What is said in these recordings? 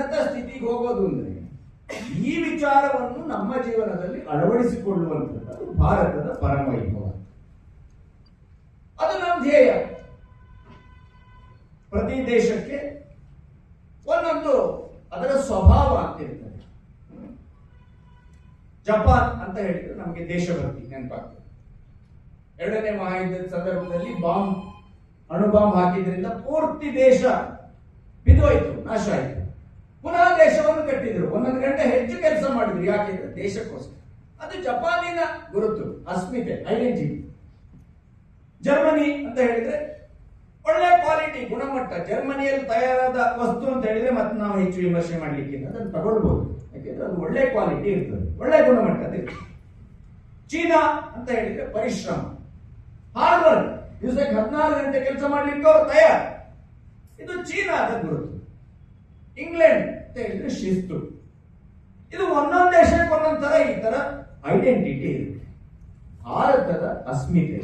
ಉನ್ನತ ಸ್ಥಿತಿಗೆ ಹೋಗೋದು ಅಂದ್ರೆ ಈ ವಿಚಾರವನ್ನು ನಮ್ಮ ಜೀವನದಲ್ಲಿ ಅಳವಡಿಸಿಕೊಳ್ಳುವಂಥದ್ದು ಭಾರತದ ಪರಮವೈಭವ ಅದು ನಮ್ಮ ಧ್ಯೇಯ. ಪ್ರತಿ ದೇಶಕ್ಕೆ ಒಂದೊಂದು ಅದರ ಸ್ವಭಾವ ಆಗ್ತಿರ್ತದೆ. ಜಪಾನ್ ಅಂತ ಹೇಳಿದ್ರೆ ನಮಗೆ ದೇಶಭಕ್ತಿ ನೆನಪಾಗ್ತದೆ. ಎರಡನೇ ಮಹಾಯುದ್ಧದ ಸಂದರ್ಭದಲ್ಲಿ ಬಾಂಬ್, ಅಣು ಬಾಂಬ್ ಹಾಕಿದ್ರಿಂದ ಪೂರ್ತಿ ದೇಶ ಬಿದ್ದೋಯ್ತು, ನಾಶ ಆಯ್ತು. ಪುನಃ ದೇಶವನ್ನು ಕಟ್ಟಿದ್ರು. ಒಂದೊಂದು ಗಂಟೆ ಹೆಚ್ಚು ಕೆಲಸ ಮಾಡಿದ್ರು. ಯಾಕೆಂದ್ರೆ ದೇಶಕ್ಕೋಸ್ಕರ. ಅದು ಜಪಾನಿನ ಗುರುತು, ಅಸ್ಮಿತೆ, ಐಡೆಂಟಿಟಿ. ಜರ್ಮನಿ ಅಂತ ಹೇಳಿದ್ರೆ ಒಳ್ಳೆ ಕ್ವಾಲಿಟಿ, ಗುಣಮಟ್ಟ. ಜರ್ಮನಿಯಲ್ಲಿ ತಯಾರಾದ ವಸ್ತು ಅಂತ ಹೇಳಿದ್ರೆ ಮತ್ತೆ ನಾವು ಹೆಚ್ಚು ವಿಮರ್ಶೆ ಮಾಡ್ಲಿಕ್ಕೆ ಅದನ್ನು ತಗೊಳ್ಬಹುದು ಯಾಕೆಂದ್ರೆ ಅದು ಒಳ್ಳೆ ಕ್ವಾಲಿಟಿ ಇರ್ತದೆ. ಒಳ್ಳೆ ಗುಣಮಟ್ಟದ ಚೀನಾ ಅಂತ ಹೇಳಿದ್ರೆ ಪರಿಶ್ರಮ. ಹಾರ್ಡ್ ವರ್ಕ್ ದಿವಸಕ್ಕೆ ಹದಿನಾರು ಗಂಟೆ ಕೆಲಸ ಮಾಡ್ಲಿಕ್ಕೆ ಅವರು ತಯಾರು. ಇದು ಚೀನಾದ ಗುರುತು. ಇಂಗ್ಲೆಂಡ್ ಅಂತ ಹೇಳಿದ್ರೆ ಶಿಸ್ತು. ಇದು ಒಂದೊಂದು ದೇಶಕ್ಕೆ ಒಂದೊಂದು ತರ ಈ ತರ ಐಡೆಂಟಿಟಿ ಇರುತ್ತೆ. ಭಾರತದ ಅಸ್ಮಿತೆ.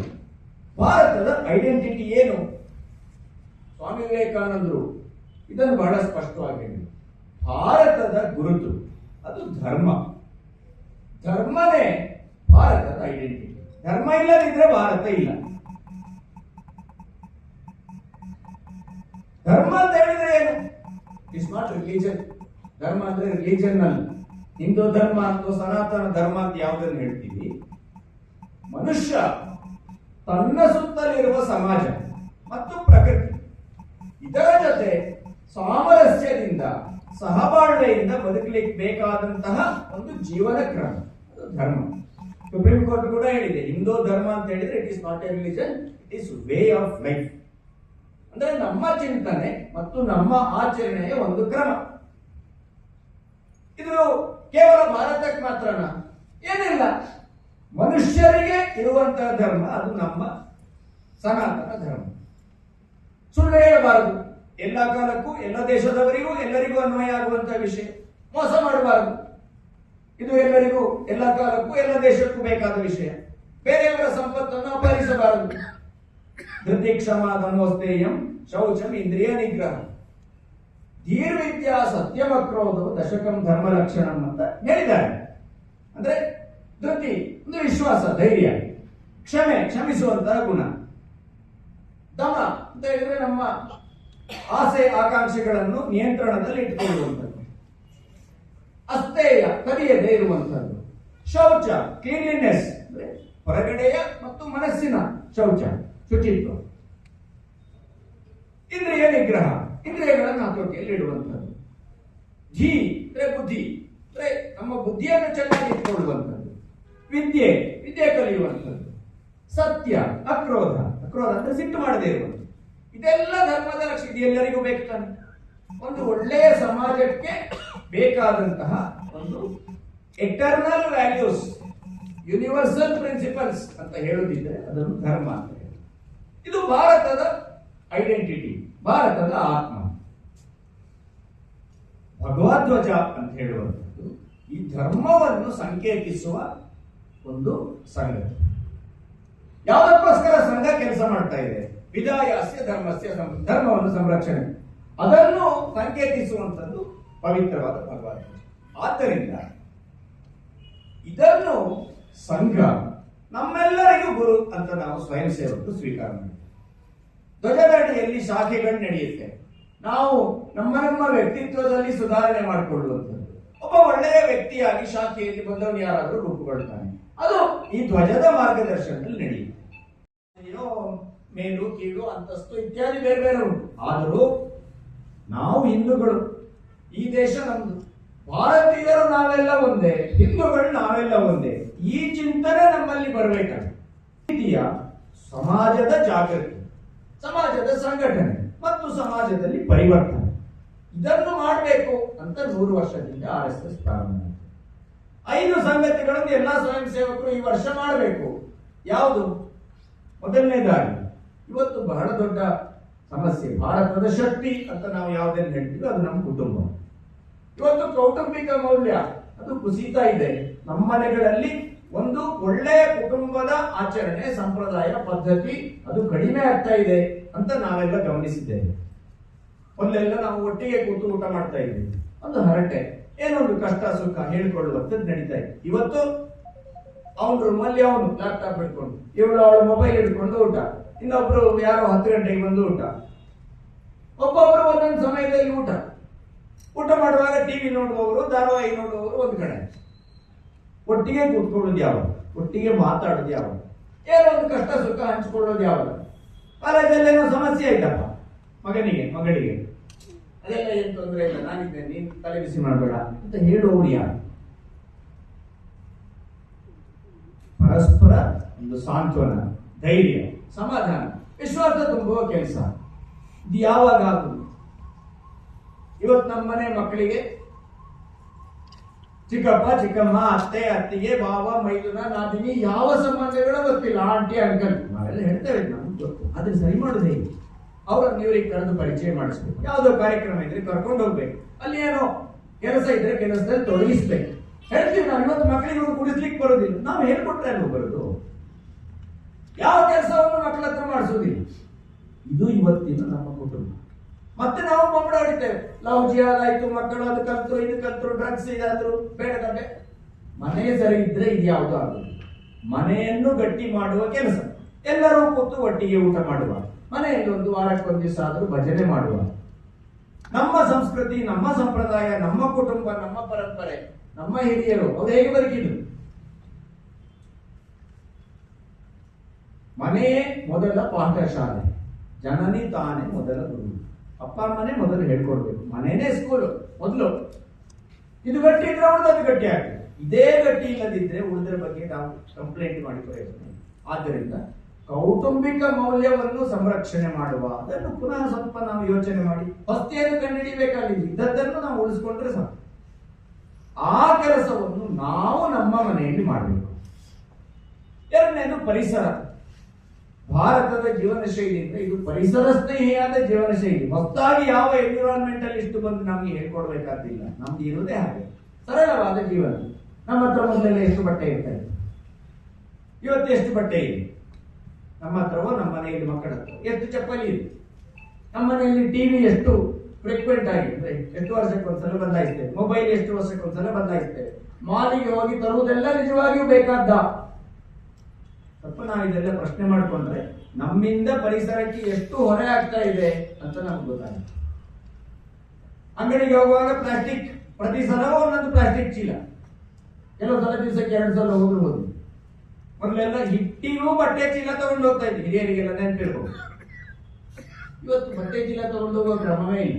ಭಾರತದ ಐಡೆಂಟಿಟಿ ಏನು? ಸ್ವಾಮಿ ವಿವೇಕಾನಂದರು ಇದನ್ನು ಬಹಳ ಸ್ಪಷ್ಟವಾಗಿ ಹೇಳಿದರು ಭಾರತದ ಗುರುತು, ಅದು ಧರ್ಮ. ಧರ್ಮನೇ ಭಾರತದ ಐಡೆಂಟಿಟಿ ಧರ್ಮ ಇಲ್ಲದಿದ್ರೆ ಭಾರತ ಇಲ್ಲ. ಧರ್ಮ ಅಂತ ಹೇಳಿದ್ರೆ ಏನು? ಇಟ್ಸ್ ನಾಟ್ ರಿಲಿಜನ್ ಧರ್ಮ ಅಂದ್ರೆ ರಿಲಿಜನ್ನಲ್ಲಿ ಹಿಂದೂ ಧರ್ಮ ಅಥವಾ ಸನಾತನ ಧರ್ಮ ಅಂತ ಯಾವುದನ್ನು ಹೇಳ್ತೀವಿ? ಮನುಷ್ಯ ತನ್ನ ಸುತ್ತಲಿರುವ ಸಮಾಜ ಮತ್ತು ಪ್ರಕೃತಿ. ಇದರ ಜೊತೆ ಸಾಮರಸ್ಯದಿಂದ, ಸಹಬಾಳ್ವೆಯಿಂದ ಬದುಕಲಿಕ್ಕೆ ಬೇಕಾದಂತಹ ಒಂದು ಜೀವನ ಕ್ರಮ. ಅದು ಧರ್ಮ. ಸುಪ್ರೀಂ ಕೋರ್ಟ್ ಕೂಡ ಹೇಳಿದೆ, ಹಿಂದೂ ಧರ್ಮ ಅಂತ ಹೇಳಿದ್ರೆ it is not a religion it is way of life ಅಂದ್ರೆ ನಮ್ಮ ಚಿಂತನೆ ಮತ್ತು ನಮ್ಮ ಆಚರಣೆಯ ಒಂದು ಕ್ರಮ. ಇದು ಕೇವಲ ಭಾರತಕ್ಕೆ ಮಾತ್ರನ? ಏನಿಲ್ಲ. ಮನುಷ್ಯರಿಗೆ ಇರುವಂತಹ ಧರ್ಮ ಅದು ನಮ್ಮ ಸನಾತನ ಧರ್ಮ. ಸುಳ್ಳು ಹೇಳಬಾರದು. ಎಲ್ಲ ಕಾಲಕ್ಕೂ, ಎಲ್ಲ ದೇಶದವರಿಗೂ, ಎಲ್ಲರಿಗೂ ಅನ್ವಯ ಆಗುವಂತಹ ವಿಷಯ. ಮೋಸ ಮಾಡಬಾರದು. ಇದು ಎಲ್ಲರಿಗೂ, ಎಲ್ಲ ಕಾಲಕ್ಕೂ, ಎಲ್ಲ ದೇಶಕ್ಕೂ ಬೇಕಾದ ವಿಷಯ. ಬೇರೆಯವರ ಸಂಪತ್ತನ್ನು ಅಪಹರಿಸಬಾರದು. ಧೃತಿ ಶೌಚಂ ಇಂದ್ರಿಯ ನಿಗ್ರಹ. ಧೀರ್ವಿದ್ಯಾ ಸತ್ಯಮ ಕ್ರೋಧ ದಶಕಂ ಧರ್ಮ ಲಕ್ಷಣಂ ಅಂತ ಹೇಳಿದ್ದಾರೆ. ಅಂದ್ರೆ ಧೃತಿ ಒಂದು ವಿಶ್ವಾಸ, ಧೈರ್ಯ, ಕ್ಷಮೆ, ಕ್ಷಮಿಸುವಂತಹ ಗುಣ. ದಮ ಅಂತ ಹೇಳಿದ್ರೆ ನಮ್ಮ ಆಸೆ, ಆಕಾಂಕ್ಷೆಗಳನ್ನು ನಿಯಂತ್ರಣದಲ್ಲಿ ಇಟ್ಟುಕೊಳ್ಳುವಂಥದ್ದು. ಅಸ್ತೇಯ ಕಲಿಯದೇ ಇರುವಂಥದ್ದು. ಶೌಚ ಕ್ಲೀನ್ಲಿನೆಸ್ ಹೊರಗಡೆಯ ಮತ್ತು ಮನಸ್ಸಿನ ಶೌಚ. ಶುಚಿತ್ವ ಇಂದ್ರಿಯ ನಿಗ್ರಹ, ಇಂದ್ರಿಯಗಳನ್ನು ಹತೋಟಿಯಲ್ಲಿ ಇಡುವಂಥದ್ದು ಧೀ ಅಂದ್ರೆ ಬುದ್ಧಿ. ಅಂದ್ರೆ ನಮ್ಮ ಬುದ್ಧಿಯನ್ನು ಚೆನ್ನಾಗಿ ಇಟ್ಕೊಳ್ಳುವಂಥದ್ದು. ವಿದ್ಯೆ ವಿದ್ಯೆ ಕಲಿಯುವಂಥದ್ದು. ಸತ್ಯ, ಅಕ್ರೋಧ. ಅಕ್ರೋಧ ಅಂದ್ರೆ ಸಿಟ್ಟು ಮಾಡದೇ ಇರುವಂಥದ್ದು. ಇದೆಲ್ಲ ಧರ್ಮದ ಲಕ್ಷ ಇದು ಎಲ್ಲರಿಗೂ ಬೇಕು ಒಂದು ಒಳ್ಳೆಯ ಸಮಾಜಕ್ಕೆ ಬೇಕಾದಂತಹ ಒಂದು ಎಟರ್ನಲ್ ವ್ಯಾಲ್ಯೂಸ್ ಯೂನಿವರ್ಸಲ್ ಪ್ರಿನ್ಸಿಪಲ್ಸ್ ಅಂತ ಹೇಳುದಿದ್ರೆ ಅದನ್ನು ಧರ್ಮ ಅಂತ. ಇದು ಭಾರತದ ಐಡೆಂಟಿಟಿ ಭಾರತದ ಆತ್ಮ. ಭಗವಧ್ವಜ ಅಂತ ಹೇಳುವಂಥದ್ದು ಈ ಧರ್ಮವನ್ನು ಸಂಕೇತಿಸುವ ಒಂದು ಸಂಗತಿ ಯಾವುದಕ್ಕೋಸ್ಕರ ಸಂಘ ಕೆಲಸ ಮಾಡ್ತಾ ಇದೆ? ವಿದಾಯಸ್ಯ ಧರ್ಮಸ್ಯ ಧರ್ಮವನ್ನು ಸಂರಕ್ಷಣೆ. ಅದನ್ನು ಸಂಕೇತಿಸುವಂಥದ್ದು ಪವಿತ್ರವಾದ ಭಗವದ್ಗೀತೆ ಆದ್ದರಿಂದ ಇದನ್ನು ಸಂಘ ನಮ್ಮೆಲ್ಲರಿಗೂ ಗುರು ಅಂತ ನಾವು ಸ್ವಯಂ ಸೇವಕರು ಸ್ವೀಕಾರ ಮಾಡಿದ್ದೇವೆ ಧ್ವಜದ ಅಡಿಯಲ್ಲಿ ಶಾಖೆಗಳು ನಡೆಯುತ್ತೆ. ನಾವು ನಮ್ಮ ನಮ್ಮ ವ್ಯಕ್ತಿತ್ವದಲ್ಲಿ ಸುಧಾರಣೆ ಮಾಡಿಕೊಳ್ಳುವಂಥದ್ದು. ಒಬ್ಬ ಒಳ್ಳೆಯ ವ್ಯಕ್ತಿಯಾಗಿ ಶಾಖೆಯಲ್ಲಿ ಬಂದವನು ಯಾರಾದರೂ ರೂಪುಗೊಳ್ತಾನೆ ಅದು ಈ ಧ್ವಜದ ಮಾರ್ಗದರ್ಶನದಲ್ಲಿ ನಡೆಯುತ್ತೆ. ಮೇಲು, ಕೀಳು, ಅಂತಸ್ತು ಇತ್ಯಾದಿ ಬೇರೆ ಬೇರೆ ಉಂಟು. ಆದರೂ ನಾವು ಹಿಂದೂಗಳು, ಈ ದೇಶ ನಮ್ದು. ಭಾರತೀಯರು ನಾವೆಲ್ಲ ಒಂದೇ, ಹಿಂದೂಗಳು ನಾವೆಲ್ಲ ಒಂದೇ. ಈ ಚಿಂತನೆ ನಮ್ಮಲ್ಲಿ ಬರಬೇಕಾಗಿದೆ. ರೀತಿಯ ಸಮಾಜದ ಜಾಗೃತಿ, ಸಮಾಜದ ಸಂಘಟನೆ ಮತ್ತು ಸಮಾಜದಲ್ಲಿ ಪರಿವರ್ತನೆ. ಇದನ್ನು ಮಾಡಬೇಕು ಅಂತ ನೂರು ವರ್ಷದಿಂದ ಆರ್ ಎಸ್ ಎಸ್ ಐದು ಸಂಗತಿಗಳನ್ನು ಎಲ್ಲ ಸ್ವಯಂ ಸೇವಕರು ಈ ವರ್ಷ ಮಾಡಬೇಕು. ಯಾವುದು? ಮೊದಲನೇದಾಗಿ, ಇವತ್ತು ಬಹಳ ದೊಡ್ಡ ಸಮಸ್ಯೆ, ಭಾರತದ ಶಕ್ತಿ ಅಂತ ನಾವು ಯಾವುದನ್ನು ಹೇಳ್ತೀವಿ ಅದು ನಮ್ಮ ಕುಟುಂಬ. ಇವತ್ತು ಕೌಟುಂಬಿಕ ಮೌಲ್ಯ, ಅದು ಕುಸಿತಾ ಇದೆ. ನಮ್ಮ ಮನೆಗಳಲ್ಲಿ ಒಂದು ಒಳ್ಳೆಯ ಕುಟುಂಬದ ಆಚರಣೆ, ಸಂಪ್ರದಾಯ, ಪದ್ಧತಿ, ಅದು ಕಡಿಮೆ ಆಗ್ತಾ ಇದೆ ಅಂತ ನಾವೆಲ್ಲ ಗಮನಿಸಿದ್ದೇವೆ. ಒಂದೆಲ್ಲ ನಾವು ಒಟ್ಟಿಗೆ ಕೂತು ಊಟ ಮಾಡ್ತಾ ಇದ್ವಿ ಒಂದು ಹರಟೆ ಏನೊಂದು ಕಷ್ಟ, ಸುಖ ಹೇಳ್ಕೊಳ್ಳುವಂಥದ್ದು ನಡೀತಾ ಇದೆ. ಇವತ್ತು ಅವನ ರೂಮಲ್ಲಿ ಅವನು ಲ್ಯಾಪ್ಟಾಪ್ ಹಿಡ್ಕೊಂಡು, ಇವಳು ಅವಳು ಮೊಬೈಲ್ ಹಿಡ್ಕೊಂಡು ಊಟ. ಇನ್ನೊಬ್ರು ಯಾರೋ ಹತ್ತು ಗಂಟೆಗೆ ಬಂದು ಊಟ. ಒಬ್ಬೊಬ್ರು ಒಂದೊಂದು ಸಮಯದಲ್ಲಿ ಊಟ. ಊಟ ಮಾಡುವಾಗ ಟಿವಿ ನೋಡುವವರು, ಧಾರಾವಾಹಿ ನೋಡುವವರು ಒಂದು ಕಡೆ. ಒಟ್ಟಿಗೆ ಕೂತ್ಕೊಳ್ಳೋದು ಯಾವಾಗ ಒಟ್ಟಿಗೆ ಮಾತಾಡೋದು ಯಾವಾಗ ಏನೋ ಒಂದು ಕಷ್ಟ ಸುಖ ಹಂಚಿಕೊಳ್ಳೋದು ಯಾವಾಗ ಕಾಲೇಜಲ್ಲೇನೋ ಸಮಸ್ಯೆ ಆಯ್ತಪ್ಪ. ಮಗನಿಗೆ, ಮಗಳಿಗೆ. ಅದೆಲ್ಲ ಏನು ತೊಂದರೆ ಇಲ್ಲ. ನಾನಿದ್ದೇನೆ ನೀನು ತಲೆ ಬಿಸಿ ಮಾಡಬೇಡ. ಅಂತ ಹೇಳುವವರು ಯಾರು? ಪರಸ್ಪರ ಒಂದು ಸಾಂತ್ವನ, ಧೈರ್ಯ, ಸಮಾಧಾನ. ವಿಶ್ವಾಸ ತುಂಬುವ ಕೆಲಸ. ಇದು ಯಾವಾಗ ಆಗುದು ಇವತ್ತು ನಮ್ಮ ಮನೆ ಮಕ್ಕಳಿಗೆ, ಚಿಕ್ಕಪ್ಪ, ಚಿಕ್ಕಮ್ಮ, ಅತ್ತೆ, ಅತ್ತಿಗೆ, ಬಾವ, ಮೈದುನ, ನಾದಿನಿ, ಯಾವ ಸಂಬಂಧಗಳು ಗೊತ್ತಿಲ್ಲ. ಆಂಟಿ, ಅಂಕಲ್, ನಾವೆಲ್ಲ ಹೇಳ್ತೇವೆ ನಮ್ಗೆ ಗೊತ್ತು. ಅದ್ರ ಸರಿ ಮಾಡೋದು ಹೇಗೆ ಅವ್ರನ್ನ ಇವ್ರಿಗೆ ಕರೆದು ಪರಿಚಯ ಮಾಡಿಸ್ಬೇಕು. ಯಾವುದೋ ಕಾರ್ಯಕ್ರಮ ಇದ್ರೆ ಕರ್ಕೊಂಡು ಹೋಗ್ಬೇಕು. ಅಲ್ಲಿ ಏನೋ ಕೆಲಸ ಇದ್ರೆ ಕೆಲಸದಲ್ಲಿ ತೊಡಗಿಸ್ಬೇಕು. ಹೇಳ್ತೀವಿ ನಾವು, ಇವತ್ತು ಮಕ್ಕಳಿಗೂ ಕುಡಿಸ್ಲಿಕ್ಕೆ ಬರೋದಿಲ್ಲ. ನಾವು ಹೇಳ್ಕೊಟ್ರೆ ಅಲ್ವ ಬರೋದು? ಯಾವ ಕೆಲಸವನ್ನು ಮಕ್ಕಳ ಹತ್ರ ಮಾಡಿಸೋದಿಲ್ಲ ಇದು ಇವತ್ತಿನ ನಮ್ಮ ಕುಟುಂಬ. ಮತ್ತೆ ನಾವು ಮಮ್ಮಡ ಹೊಡಿತೇವೆ ಲವ್, ಜಿಹಾದ್ ಆಯ್ತು, ಮಕ್ಕಳು ಅದು ಕಲ್ತರು, ಇದು ಕಲ್ತರು ಡ್ರಗ್ಸ್ ಇದಾದ್ರು, ಬೇಡ ಕಡೆ ಮನೆ ಸರಿ ಇದ್ರೆ ಇದು ಯಾವುದು ಆಗುದು ಮನೆಯನ್ನು ಗಟ್ಟಿ ಮಾಡುವ ಕೆಲಸ. ಎಲ್ಲರೂ ಕೂತು ಒಟ್ಟಿಗೆ ಊಟ ಮಾಡುವ. ಮನೆಯಲ್ಲಿ ಒಂದು ವಾರಕ್ಕೊಂದು ದಿವಸ ಆದ್ರೂ ಭಜನೆ ಮಾಡುವ. ನಮ್ಮ ಸಂಸ್ಕೃತಿ, ನಮ್ಮ ಸಂಪ್ರದಾಯ, ನಮ್ಮ ಕುಟುಂಬ, ನಮ್ಮ ಪರಂಪರೆ, ನಮ್ಮ ಹಿರಿಯರು, ಅವ್ರು ಹೇಗೆ ಬದುಕಿದ್ರು? ಮನೆಯೇ ಮೊದಲ ಪಾಠಶಾಲೆ. ಜನನಿ ತಾನೇ ಮೊದಲ ಗುರು. ಅಪ್ಪ ಅಮ್ಮನೇ ಮೊದಲು ಹೇಳ್ಕೊಡ್ಬೇಕು. ಮನೆಯೇ ಸ್ಕೂಲು ಮೊದಲು. ಇದು ಗಟ್ಟಿ ಇದ್ರೆ ಅದು ಗಟ್ಟಿ ಆಗ್ತದೆ ಇದೇ ಗಟ್ಟಿ ಇಲ್ಲದಿದ್ರೆ ಉಳಿದ್ರ ಬಗ್ಗೆ ನಾವು ಕಂಪ್ಲೇಂಟ್ ಮಾಡಿ ಆದ್ದರಿಂದ ಕೌಟುಂಬಿಕ ಮೌಲ್ಯವನ್ನು ಸಂರಕ್ಷಣೆ ಮಾಡುವ, ಅದನ್ನು ಪುನಃ ಸ್ವಲ್ಪ ನಾವು ಯೋಚನೆ ಮಾಡಿ. ಹೊಸ್ತಿಯನ್ನು ಕಂಡುಹಿಡಿಬೇಕಾಗಿಲ್ಲ. ಇದ್ದದ್ದನ್ನು ನಾವು ಉಳಿಸ್ಕೊಂಡ್ರೆ ಸಾಕು. ಆ ಕೆಲಸವನ್ನು ನಾವು ನಮ್ಮ ಮನೆಯಲ್ಲಿ ಮಾಡಬೇಕು. ಎರಡನೇದು ಪರಿಸರ. ಭಾರತದ ಜೀವನ ಶೈಲಿ ಅಂದ್ರೆ ಇದು ಪರಿಸರ ಸ್ನೇಹಿಯಾದ ಜೀವನ ಶೈಲಿ. ಹೊಸದಾಗಿ ಯಾವ ಎನ್ವಿರಾನ್ಮೆಂಟಲಿಸ್ಟ್ ಬಂದು ನಮಗೆ ಹೇಳ್ಕೊಡ್ಬೇಕಾದಿಲ್ಲ ನಮ್ದು ಇರೋದೇ ಹಾಗೆ. ಸರಳವಾದ ಜೀವನ. ನಮ್ಮ ಹತ್ರ ಮೊದಲೆಲ್ಲ ಎಷ್ಟು ಬಟ್ಟೆ ಇರ್ತದೆ? ಇವತ್ತು ಎಷ್ಟು ಬಟ್ಟೆ ಇದೆ? ನಮ್ಮ ಹತ್ರವೋ, ನಮ್ಮ ಮನೆಯಲ್ಲಿ ಮಕ್ಕಳ ಎಷ್ಟು ಚಪ್ಪಲಿ ಇದೆ? ನಮ್ಮ ಮನೆಯಲ್ಲಿ ಟಿವಿ ಎಷ್ಟು ಫ್ರೀಕ್ವೆಂಟ್ ಆಗಿ ಎಷ್ಟು ವರ್ಷಕ್ಕೊಂದ್ಸಲ ಬದಲಾಯಿಸ್ತೇವೆ ಮೊಬೈಲ್ ಎಷ್ಟು ವರ್ಷಕ್ಕೊಂದ್ಸಲ ಬದಲಾಯಿಸ್ತೇವೆ ಮಾಲಿಗೆ ಹೋಗಿ ತರುವುದೆಲ್ಲ ನಿಜವಾಗಿಯೂ ಬೇಕಾದ್ದ ಸ್ವಲ್ಪ ನಾವು ಇದೆಲ್ಲ ಪ್ರಶ್ನೆ ಮಾಡ್ಕೊಂಡ್ರೆ ನಮ್ಮಿಂದ ಪರಿಸರಕ್ಕೆ ಎಷ್ಟು ಹೊರೆ ಆಗ್ತಾ ಇದೆ ಅಂತ ನಮ್ಗೆ ಗೊತ್ತಾಗುತ್ತೆ. ಅಂಗಡಿಗೆ ಹೋಗುವಾಗ ಪ್ಲಾಸ್ಟಿಕ್ ಪ್ರತಿ ಸಲವೂ ಒಂದೊಂದು ಪ್ಲಾಸ್ಟಿಕ್ ಚೀಲ. ಕೆಲವು ಸಲ ದಿವಸಕ್ಕೆ ಎರಡು ಸಲ ಹೋಗಿರ್ಬೋದು ಮೊದಲೆಲ್ಲ ಹಿಟ್ಟಿಗೂ ಬಟ್ಟೆ ಚೀಲ ತಗೊಂಡು ಹೋಗ್ತಾ ಇದ್ವಿ. ಹಿರಿಯರಿಗೆಲ್ಲ ನೆನಪಿರ್ಬೋದು ಇವತ್ತು ಬಟ್ಟೆ ಚೀಲ ತಗೊಂಡು ಹೋಗುವ ಕ್ರಮವೇ ಇಲ್ಲ.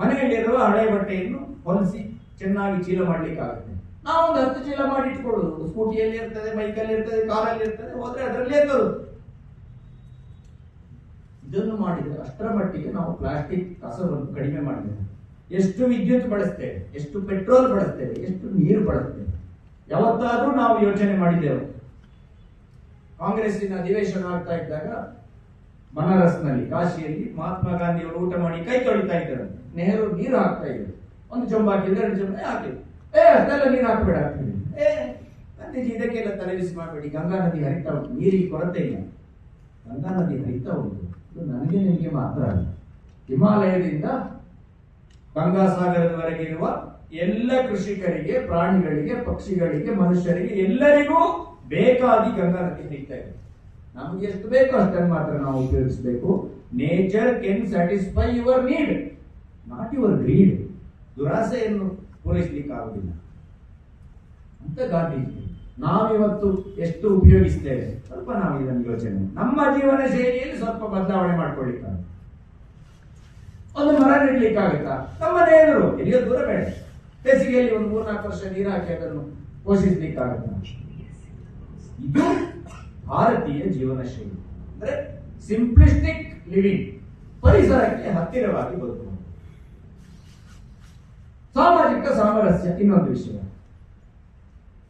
ಮನೆಯಲ್ಲಿರುವ ಹಳೆ ಬಟ್ಟೆಯನ್ನು ಹೊಲಿಸಿ ಚೆನ್ನಾಗಿ ಚೀಲ ಮಾಡ್ಲಿಕ್ಕೆ ಆಗುತ್ತೆ ನಾವು ಒಂದು ಹತ್ತು ಚೀಲ ಮಾಡಿ ಇಟ್ಕೊಳ್ಳೋದು. ಸ್ಕೂಟಿಯಲ್ಲಿ ಇರ್ತದೆ, ಬೈಕಲ್ಲಿ ಇರ್ತದೆ, ಕಾರಲ್ಲಿ ಇರ್ತದೆ, ಹೋದ್ರೆ ಅದರಲ್ಲೇ ತರುದು. ಇದನ್ನು ಮಾಡಿದ್ರೆ ಅಷ್ಟರ ಮಟ್ಟಿಗೆ ನಾವು ಪ್ಲಾಸ್ಟಿಕ್ ಕಸವನ್ನು ಕಡಿಮೆ ಮಾಡಿದ್ದೇವೆ. ಎಷ್ಟು ವಿದ್ಯುತ್ ಬಳಸ್ತೇವೆ, ಎಷ್ಟು ಪೆಟ್ರೋಲ್ ಬಳಸ್ತೇವೆ, ಎಷ್ಟು ನೀರು ಬಳಸ್ತೇವೆ. ಯಾವತ್ತಾದರೂ ನಾವು ಯೋಚನೆ ಮಾಡಿದ್ದೇವೆ. ಕಾಂಗ್ರೆಸ್ಸಿನ ಅಧಿವೇಶನ ಆಗ್ತಾ ಇದ್ದಾಗ ಬನಾರಸ್ನಲ್ಲಿ ಕಾಶಿಯಲ್ಲಿ ಮಹಾತ್ಮ ಗಾಂಧಿಯವರು ಊಟ ಮಾಡಿ ಕೈ ತೊಳಿತಾ ಇದ್ದಾರೆ. ನೆಹರು ನೀರು ಹಾಕ್ತಾ ಇದ್ರು. ಒಂದು ಚೊಂಬ ಹಾಕಿದ್ರೆ ಎರಡು ಚೊಂಬ ಹಾಕಿದ್ರು ಏ ಅಷ್ಟೆಲ್ಲ ನೀರು ಹಾಕಬೇಡ ಹಾಕ್ತೀವಿ ಏ ಗಾಂಧೀಜಿ ಇದಕ್ಕೆಲ್ಲ ತಲೆಬಿಸಿ ಮಾಡಬೇಡಿ. ಗಂಗಾ ನದಿ ಹರಿತಾ ಉಂಟು. ನೀರಿಗೆ ಕೊರತೆ ಇಲ್ಲ. ಗಂಗಾ ನದಿ ಹರಿತಾ ಉಂಟು. ಇದು ನನಗೆ ನಿಮಗೆ ಮಾತ್ರ ಅಲ್ಲ. ಹಿಮಾಲಯದಿಂದ ಗಂಗಾಸಾಗರದವರೆಗೆ ಇರುವ ಎಲ್ಲ ಕೃಷಿಕರಿಗೆ, ಪ್ರಾಣಿಗಳಿಗೆ, ಪಕ್ಷಿಗಳಿಗೆ, ಮನುಷ್ಯರಿಗೆ ಎಲ್ಲರಿಗೂ ಬೇಕಾಗಿ ಗಂಗಾ ನದಿ ಹರಿತಾ ಇದೆ. ನಮ್ಗೆ ಎಷ್ಟು ಬೇಕೋ ಅಷ್ಟನ್ನು ಮಾತ್ರ ನಾವು ಉಪಯೋಗಿಸಬೇಕು. Nature can satisfy your need not your greed ದುರಾಸೆಯನ್ನು ಪೂರೈಸಲಿಕ್ಕೆ ಆಗುದಿಲ್ಲ ಅಂತ ಗಾಂಧೀಜಿ ನಾವಿವತ್ತು ಎಷ್ಟು ಉಪಯೋಗಿಸ್ತೇವೆ? ಸ್ವಲ್ಪ ನಾವು ಇದನ್ನು ಯೋಚನೆ ನಮ್ಮ ಜೀವನ ಶೈಲಿಯಲ್ಲಿ ಸ್ವಲ್ಪ ಬದಲಾವಣೆ ಮಾಡ್ಕೊಳ್ಳಿಕ್ಕಾಗುತ್ತೆ? ಒಂದು ಮರ ನೆಡ್ಲಿಕ್ಕಾಗುತ್ತಾ? ನಮ್ಮ ನೇರು ಎಲ್ಲಿಯೋ ದೂರ ಬೇಡ ಬೇಸಿಗೆಯಲ್ಲಿ ಒಂದು ಮೂರ್ನಾಲ್ಕು ವರ್ಷ ನೀರು ಹಾಕಿ ಅದನ್ನು ಪೋಷಿಸ್ಲಿಕ್ಕಾಗುತ್ತ? ಇದು ಭಾರತೀಯ ಜೀವನ ಶೈಲಿ. ಅಂದ್ರೆ ಸಿಂಪ್ಲಿಸ್ಟಿಕ್ ಲಿವಿಂಗ್ ಪರಿಸರಕ್ಕೆ ಹತ್ತಿರವಾಗಿ ಬದುಕುವುದು. ಸಾಮಾಜಿಕ ಸಾಮರಸ್ಯ, ಇನ್ನೊಂದು ವಿಷಯ.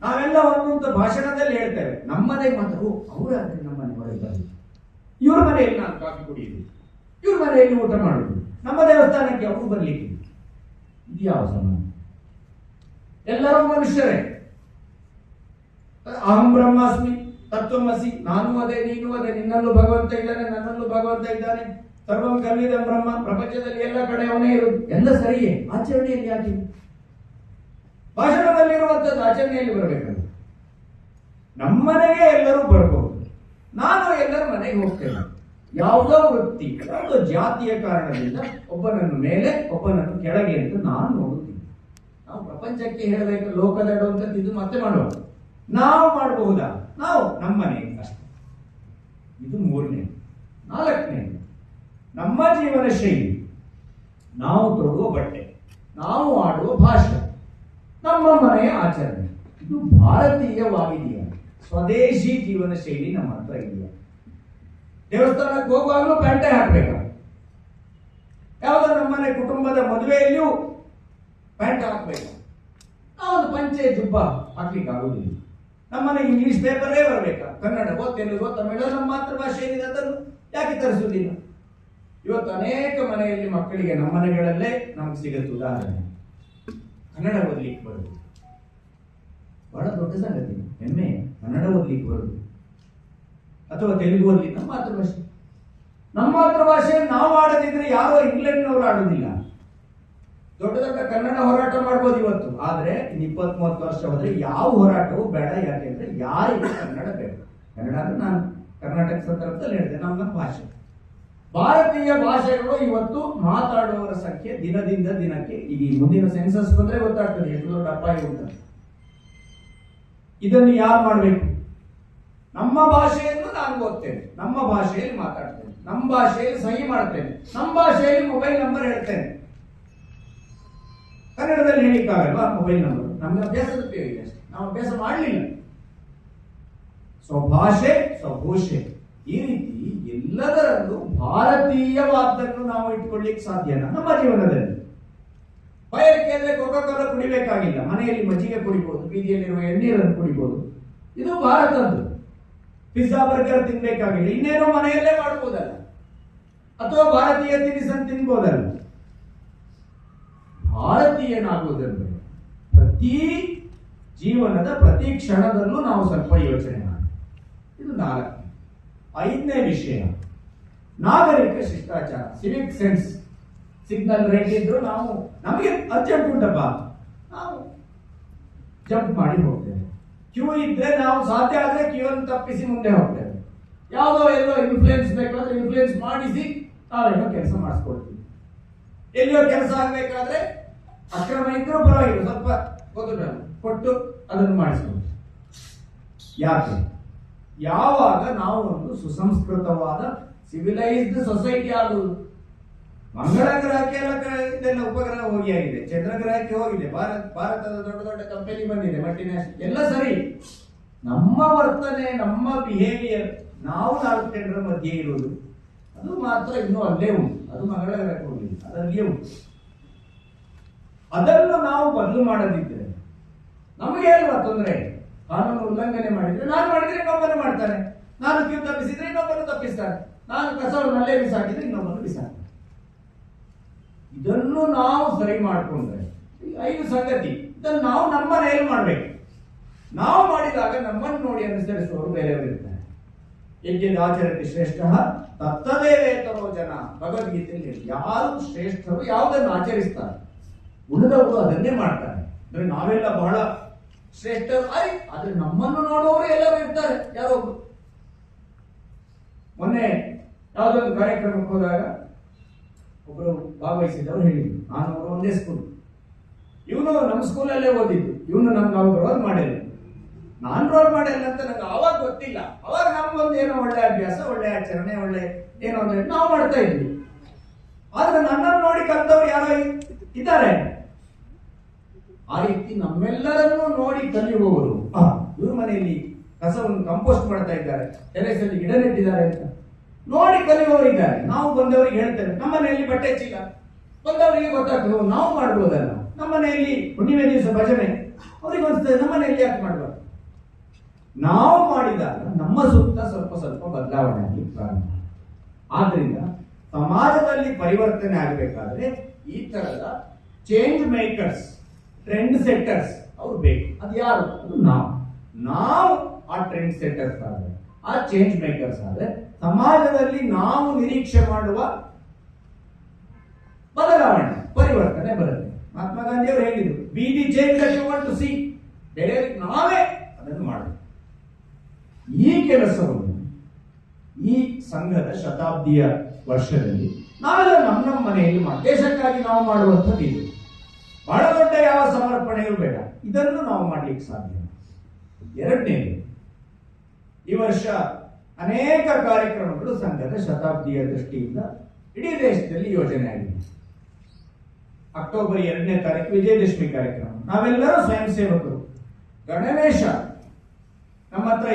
ನಾವೆಲ್ಲ ಒಂದೊಂದು ಭಾಷಣದಲ್ಲಿ ಹೇಳ್ತೇವೆ. ನಮ್ಮನೆ ಮಾತ್ರ ಓ ಅವರಾದ್ರೆ ನಮ್ಮನೆ ಹೊರಗೆ ಬರಲಿ. ಇವ್ರ ಮನೆಯಲ್ಲಿ ನಾನು ಕಾಫಿ ಕುಡಿಯುದು. ಇವ್ರ ಮನೆಯಲ್ಲಿ ಊಟ ಮಾಡುದು. ನಮ್ಮ ದೇವಸ್ಥಾನಕ್ಕೆ ಅವರು ಬರಲಿಕ್ಕೆ. ಇದು ಯಾವ ಸಮಾನ ಎಲ್ಲರೂ ಮನುಷ್ಯರೇ. ಅಹಂ ಬ್ರಹ್ಮಾಸ್ಮಿ, ತತ್ವಮಸಿ, ನಾನು ಅದೇ, ನೀನು ಅದೇ, ನಿನ್ನಲ್ಲೂ ಭಗವಂತ ಇದ್ದಾನೆ, ನನ್ನಲ್ಲೂ ಭಗವಂತ ಇದ್ದಾನೆ. ಸರ್ವಂ ಕಲ್ವಿದ ಬ್ರಹ್ಮ. ಪ್ರಪಂಚದಲ್ಲಿ ಎಲ್ಲ ಕಡೆ ಅವನೇ ಇರುವುದು ಎಲ್ಲ ಸರಿಯೇ? ಆಚರಣೆಯಲ್ಲಿ ಯಾಕೆ ಭಾಷಣದಲ್ಲಿರುವಂಥದ್ದು ಆಚರಣೆಯಲ್ಲಿ ಬರಬೇಕಲ್ಲ. ನಮ್ಮನೆಗೆ ಎಲ್ಲರೂ ಬರಬಹುದು. ನಾನು ಎಲ್ಲರ ಮನೆಗೆ ಹೋಗ್ತೇನೆ. ಯಾವುದೋ ವೃತ್ತಿ ಯಾವುದೋ ಜಾತಿಯ ಕಾರಣದಿಂದ ಒಬ್ಬನನ್ನು ಮೇಲೆ, ಒಬ್ಬನನ್ನು ಕೆಳಗೆ ಅಂತ ನಾನು ನೋಡುತ್ತೀನಿ. ನಾವು ಪ್ರಪಂಚಕ್ಕೆ ಹೇಳಬೇಕು ಲೋಕದಡುವಂಥದ್ದು ಇದು ಮತ್ತೆ ಮಾಡುವ. ನಾವು ಮಾಡಬಹುದಾ? ನಾವು ನಮ್ಮನೆ ಇದು ಮೂರನೇ. ನಾಲ್ಕನೇ ನಮ್ಮ ಜೀವನ ಶೈಲಿ, ನಾವು ತೊಡುವ ಬಟ್ಟೆ, ನಾವು ಆಡುವ ಭಾಷೆ, ನಮ್ಮ ಮನೆಯ ಆಚರಣೆ. ಇದು ಭಾರತೀಯವಾಗಿದೆಯಾ? ಸ್ವದೇಶಿ ಜೀವನ ಶೈಲಿ ನಮ್ಮ ಹತ್ರ ಇದೆಯಾ? ದೇವಸ್ಥಾನಕ್ಕೆ ಹೋಗುವಾಗಲೂ ಪ್ಯಾಂಟೆ ಹಾಕ್ಬೇಕು? ಯಾವುದೋ ನಮ್ಮನೆ ಕುಟುಂಬದ ಮದುವೆಯಲ್ಲಿಯೂ ಪ್ಯಾಂಟ್ ಹಾಕ್ಬೇಕು? ನಾವು ಪಂಚೆ ಜುಬ್ಬ ಹಾಕ್ಲಿಕ್ಕೆ ಆಗುದಿಲ್ಲ ನಮ್ಮನೆ ಇಂಗ್ಲಿಷ್ ಪೇಪರೇ ಬರಬೇಕಾ? ಕನ್ನಡವೋ ತೆಲುಗೋ ತಮಿಳೋ ನಮ್ಮ ಮಾತೃಭಾಷೆ ಏನಿದೆ ಅದನ್ನು ಯಾಕೆ ತರಿಸುವುದಿಲ್ಲ? ಇವತ್ತು ಅನೇಕ ಮನೆಯಲ್ಲಿ ಮಕ್ಕಳಿಗೆ ನಮ್ಮ ಮನೆಗಳಲ್ಲೇ ನಮ್ಗೆ ಸಿಗುತ್ತೆ ಉದಾಹರಣೆ. ಕನ್ನಡ ಓದ್ಲಿಕ್ಕೆ ಬರುದು. ಬಹಳ ದೊಡ್ಡ ಸಂಗತಿ. ಹೆಮ್ಮೆ. ಕನ್ನಡ ಓದ್ಲಿಕ್ಕೆ ಬರುದು. ಅಥವಾ ತೆಲುಗು ಓದ್ಲಿ ನಮ್ಮ ಮಾತೃಭಾಷೆ. ನಮ್ಮ ಮಾತೃಭಾಷೆ ನಾವು ಆಡದಿದ್ರೆ ಯಾರು ಇಂಗ್ಲೆಂಡ್ನವರು ಆಡುದಿಲ್ಲ. ದೊಡ್ಡ ದೊಡ್ಡ ಕನ್ನಡ ಹೋರಾಟ ಮಾಡ್ಬೋದು ಇವತ್ತು. ಆದ್ರೆ ಇಪ್ಪತ್ತ್ ಮೂವತ್ತು ವರ್ಷ ಹೋದ್ರೆ ಯಾವ ಹೋರಾಟವೂ ಬೇಡ. ಯಾಕೆಂದ್ರೆ ಯಾರಿಗೂ ಕನ್ನಡ ಬೇಕು? ಕನ್ನಡ ಅಂದ್ರೆ ನಾನು ಕರ್ನಾಟಕ ಸಂದರ್ಭದಲ್ಲಿ ಹೇಳಿದೆ ನಮ್ಮ ಭಾಷೆ. ಭಾರತೀಯ ಭಾಷೆಗಳು ಇವತ್ತು ಮಾತಾಡುವವರ ಸಂಖ್ಯೆ ದಿನದಿಂದ ದಿನಕ್ಕೆ. ಈ ಮುಂದಿನ ಸೆನ್ಸಸ್ ಬಂದ್ರೆ ಗೊತ್ತಾಗ್ತದೆ, ಎಷ್ಟು ದೊಡ್ಡ ಅಪಾಯ ಉಂಟು ಇದನ್ನು ಯಾರು ಮಾಡಬೇಕು? ನಮ್ಮ ಭಾಷೆಯನ್ನು ನಾನು ಓದ್ತೇನೆ. ನಮ್ಮ ಭಾಷೆಯಲ್ಲಿ ಮಾತಾಡ್ತೇನೆ. ನಮ್ಮ ಭಾಷೆಯಲ್ಲಿ ಸಹಿ ಮಾಡ್ತೇನೆ ನಮ್ಮ ಭಾಷೆಯಲ್ಲಿ ಮೊಬೈಲ್ ನಂಬರ್ ಹೇಳ್ತೇನೆ. ಕನ್ನಡದಲ್ಲಿ ಹೇಳಿಕ್ಕಾಗಲ್ವಾ? ಮೊಬೈಲ್ ನಂಬರ್ ನಮ್ಮ ಅಭ್ಯಾಸದ ಉಪಯೋಗ ಇದೆ ಅಷ್ಟೇ. ನಾವು ಅಭ್ಯಾಸ ಮಾಡಲಿಲ್ಲ. ಸ್ವಭಾಷೆ ಸ್ವಭೂಷೆ ಈ ರೀತಿ ಎಲ್ಲದರಲ್ಲೂ ಭಾರತೀಯವಾದನ್ನು ನಾವು ಇಟ್ಕೊಳ್ಳಿಕ್ಕೆ ಸಾಧ್ಯನಾ ನಮ್ಮ ಜೀವನದಲ್ಲಿ. ಬಯಲಿಕೆ ಅಂದ್ರೆ ಕೋಕಾ ಕೋಲಾ ಕುಡಿಬೇಕಾಗಿಲ್ಲ. ಮನೆಯಲ್ಲಿ ಮಜ್ಜಿಗೆ ಕುಡಿಬಹುದು ಬೀದಿಯಲ್ಲಿರುವ ಎಣ್ಣೀರನ್ನು ಕುಡಿಬಹುದು ಇದು ಭಾರತದ್ದು. ಪಿಜ್ಜಾ ಬರ್ಗರ್ ತಿನ್ಬೇಕಾಗಿಲ್ಲ. ಇನ್ನೇನೋ ಮನೆಯಲ್ಲೇ ಮಾಡಬಹುದಲ್ಲ ಅಥವಾ ಭಾರತೀಯ ತಿನಿಸನ್ನು ತಿನ್ಬೋದಲ್ಲ. ಭಾರತೀಯನಾಗುವುದೆಂದರೆ ಪ್ರತಿ ಜೀವನದ ಪ್ರತಿ ಕ್ಷಣದಲ್ಲೂ ನಾವು ಸ್ವಲ್ಪ ಯೋಚನೆ ಮಾಡಿ. ಇದು ನಾಲ್ಕು. ಐದನೇ ವಿಷಯ. ನಾಗರಿಕ ಶಿಷ್ಟಾಚಾರ ಸಿವಿಕ್ ಸೆನ್ಸ್ ಸಿಗ್ನಲ್ ರೆಡ್ ಇದ್ರು ನಾವು, ನಮಗೆ ಅರ್ಜೆಂಟ್ ಉಂಟಪ್ಪ ನಾವು ಜಂಪ್ ಮಾಡಿ ಹೋಗ್ತೇವೆ. ಕ್ಯೂ ಇದ್ರೆ ನಾವು ಸಾಧ್ಯ ಆದ್ರೆ ಕ್ಯೂ ಅನ್ನು ತಪ್ಪಿಸಿ ಮುಂದೆ ಹೋಗ್ತೇವೆ. ಯಾವುದೋ ಎಲ್ಲೋ ಇನ್ಫ್ಲೂಯೆನ್ಸ್ ಬೇಕಾದ್ರೆ ಇನ್ಫ್ಲೂಯೆನ್ಸ್ ಮಾಡಿಸಿ ನಾವೇನೋ ಕೆಲಸ ಮಾಡಿಸ್ಕೊಳ್ತೀವಿ. ಎಲ್ಲಿಯೋ ಕೆಲಸ ಆಗಬೇಕಾದ್ರೆ ಅಕ್ರಮ ಇದ್ರೂ ಪರವಾಗಿಲ್ಲ, ಸ್ವಲ್ಪ ಗೊತ್ತು ಕೊಟ್ಟು ಅದನ್ನು ಮಾಡಿಸ್ಬೋದು ಯಾಕೆ? ಯಾವಾಗ ನಾವು ಒಂದು ಸುಸಂಸ್ಕೃತವಾದ ಸಿವಿಲೈಸ್ಡ್ ಸೊಸೈಟಿ ಆಗುವುದು ಮಂಗಳ ಗ್ರಹಕ್ಕೆ ಎಲ್ಲ ಉಪಗ್ರಹ ಹೋಗಿ ಆಗಿದೆ ಚಂದ್ರ ಹೋಗಿದೆ, ಭಾರತ, ಭಾರತದ ದೊಡ್ಡ ದೊಡ್ಡ ಕಂಪನಿ ಬಂದಿದೆ ಮಲ್ಟಿನ್ಯಾಷನಲ್ ಎಲ್ಲ ಸರಿ. ನಮ್ಮ ವರ್ತನೆ, ನಮ್ಮ ಬಿಹೇವಿಯರ್ ನಾವು ನಾಲ್ಕು ಜನರ ಮಧ್ಯೆ ಇರುವುದು ಅದು ಮಾತ್ರ ಇನ್ನೂ ಅಲ್ಲೇ ಉಂಟು. ಅದು ಮಂಗಳ ಗ್ರಹಕ್ಕೆ ಹೋಗಿದೆ ಅದರಲ್ಲಿಯೇ ಉಂಟು. ಅದನ್ನು ನಾವು ಬದಲು ಮಾಡದಿದ್ದರೆ ನಮಗೆ ಅಲ್ವಾ ತೊಂದರೆ? ಕಾನೂನು ಉಲ್ಲಂಘನೆ ಮಾಡಿದ್ರೆ ನಾನು ಮಾಡಿದ್ರೆ ಇನ್ನೊಬ್ಬನು ಮಾಡ್ತಾನೆ. ನಾನು ಕ್ಯೂ ತಪ್ಪಿಸಿದ್ರೆ ಇನ್ನೊಬ್ಬನು ತಪ್ಪಿಸ್ತಾನೆ. ನಾನು ಕಸವನ್ನು ಅಲ್ಲೇ ಬಿಸಾಕಿದ್ರೆ ಇನ್ನೊಬ್ಬನು ಬಿಸಾಕ್ತಾನೆ. ಇದನ್ನು ನಾವು ಸರಿ ಮಾಡಿಕೊಂಡ್ರೆ ಐದು ಸಂಗತಿ, ಇದನ್ನು ನಾವು ನಮ್ಮ ಮಾಡಬೇಕು. ನಾವು ಮಾಡಿದಾಗ ನಮ್ಮನ್ನು ನೋಡಿ ಅನುಸರಿಸುವವರು ಬೇರೆಯವರು ಇರ್ತಾರೆ ಯಜ್ಞದ ಆಚರಣೆ ಶ್ರೇಷ್ಠ ತತ್ತದೇವೇತರೋ ಜನ, ಭಗವದ್ಗೀತೆಯಲ್ಲಿ ಯಾರು ಶ್ರೇಷ್ಠರು ಯಾವುದನ್ನು ಆಚರಿಸ್ತಾರೆ? ಉಳಿದವರು ಅದನ್ನೇ ಮಾಡ್ತಾರೆ. ಅಂದ್ರೆ ನಾವೆಲ್ಲ ಬಹಳ ಶ್ರೇಷ್ಠರು ಆಯ್ ಆದ್ರೆ ನಮ್ಮನ್ನು ನೋಡುವವರು ಎಲ್ಲರೂ ಇರ್ತಾರೆ. ಯಾರೊಬ್ರು ಮೊನ್ನೆ ಯಾವುದೊಂದು ಕಾರ್ಯಕ್ರಮಕ್ಕೆ ಹೋದಾಗ ಒಬ್ಬರು ಭಾಗವಹಿಸಿದವರು ಹೇಳಿದ್ರು. ನಾನು ಅವರು ಒಂದೇ ಸ್ಕೂಲ್ ಇವನು ನಮ್ಮ ಸ್ಕೂಲಲ್ಲೇ ಓದಿದ್ದು. ಇವನು ನಮ್ಗೆ ಅವಾಗ ರೋಲ್ ಮಾಡಿಲ್ಲ ನಾನು ರೋಲ್ ಮಾಡಿಲ್ಲ ಅಂತ ನಂಗೆ ಅವಾಗ ಗೊತ್ತಿಲ್ಲ. ಅವಾಗ ನಮ್ಗೊಂದು ಏನೋ ಒಳ್ಳೆ ಅಭ್ಯಾಸ, ಒಳ್ಳೆ ಆಚರಣೆ, ಒಳ್ಳೆ ಏನೋ ಹೇಳಿ ನಾವು ಮಾಡ್ತಾ ಇದ್ವಿ. ಆದ್ರೆ ನನ್ನನ್ನು ನೋಡಿ ಕಲ್ತವ್ರು ಯಾರೋ ಇದ್ದಾರೆ. ಆ ರೀತಿ ನಮ್ಮೆಲ್ಲರನ್ನೂ ನೋಡಿ ಕಲಿಯುವವರು ಇವ್ರ ಮನೆಯಲ್ಲಿ ಕಸವನ್ನು ಕಂಪೋಸ್ಟ್ ಮಾಡ್ತಾ ಇದ್ದಾರೆ. ಟೆರೆಸಲ್ಲಿ ಗಿಡ ನೆಟ್ಟಿದ್ದಾರೆ ಅಂತ. ನೋಡಿ ಕಲಿಯುವವರು ಇದ್ದಾರೆ. ನಾವು ಬಂದವರಿಗೆ ಹೇಳ್ತೇವೆ ನಮ್ಮ ಮನೆಯಲ್ಲಿ ಬಟ್ಟೆ ಚೀಲ. ಬಂದವರಿಗೆ ಗೊತ್ತಾಗ್ತದೆ ನಾವು ಮಾಡ್ಬೋದಲ್ಲ ನಮ್ಮ ಮನೆಯಲ್ಲಿ ಹುಣ್ಣಿಮೆ ದಿವಸ ಭಜನೆ. ಅವ್ರಿಗೆ ಅನಿಸ್ತದೆ ನಮ್ಮ ಮನೆಯಲ್ಲಿ ಯಾಕೆ ಮಾಡಬಾರ್ದು? ನಾವು ಮಾಡಿದಾಗ ನಮ್ಮ ಸುತ್ತ ಸ್ವಲ್ಪ ಸ್ವಲ್ಪ ಬದಲಾವಣೆ ಆಗಲಿ ಪ್ರಾರಂಭ. ಆದ್ರಿಂದ ಸಮಾಜದಲ್ಲಿ ಪರಿವರ್ತನೆ ಆಗಬೇಕಾದ್ರೆ ಈ ತರದ ಚೇಂಜ್ ಮೇಕರ್ಸ್ ಟ್ರೆಂಡ್ ಸೆಟ್ಟರ್ಸ್ ಅವ್ರು ಬೇಕು. ಅದು ಯಾರು? ಅದು ನಾವು. ನಾವು ಆ ಟ್ರೆಂಡ್ ಸೆಟ್ಟರ್ಸ್ ಆದರೆ, ಆ ಚೇಂಜ್ ಮೇಕರ್ಸ್ ಆದರೆ, ಸಮಾಜದಲ್ಲಿ ನಾವು ನಿರೀಕ್ಷೆ ಮಾಡುವ ಬದಲಾವಣೆ, ಪರಿವರ್ತನೆ ಬರುತ್ತೆ. ಮಹಾತ್ಮ ಗಾಂಧಿಯವರು ಹೇಳಿದ್ರು be the change to see ಬೇರೆಯವರಿಗೆ ನಾವೇ ಅದನ್ನು ಮಾಡಬೇಕು ಈ ಕೆಲಸವನ್ನು, ಈ ಸಂಘದ ಶತಾಬ್ದಿಯ ವರ್ಷದಲ್ಲಿ ನಾವೆಲ್ಲ ನಮ್ಮ ನಮ್ಮ ಮನೆಯಲ್ಲಿ ದೇಶಕ್ಕಾಗಿ ನಾವು ಮಾಡುವಂಥದ್ದು ಇದು. ಬಹಳ ದೊಡ್ಡ ಯಾವ ಸಮರ್ಪಣೆಯೂ ಬೇಡ. ಇದನ್ನು ನಾವು ಮಾಡ್ಲಿಕ್ಕೆ ಸಾಧ್ಯ. ಎರಡನೇ ಈ ವರ್ಷ ಅನೇಕ ಕಾರ್ಯಕ್ರಮಗಳು ಸಂಘದ ಶತಾಬ್ದಿಯ ದೃಷ್ಟಿಯಿಂದ ಇಡೀ ದೇಶದಲ್ಲಿ ಯೋಜನೆ ಆಗಿದೆ. ಅಕ್ಟೋಬರ್ ಎರಡನೇ ತಾರೀಕು ವಿಜಯದಶಮಿ ಕಾರ್ಯಕ್ರಮ. ನಾವೆಲ್ಲರೂ ಸ್ವಯಂ ಸೇವಕರು ಗಣೇಶ ನಮ್ಮ ಹತ್ರ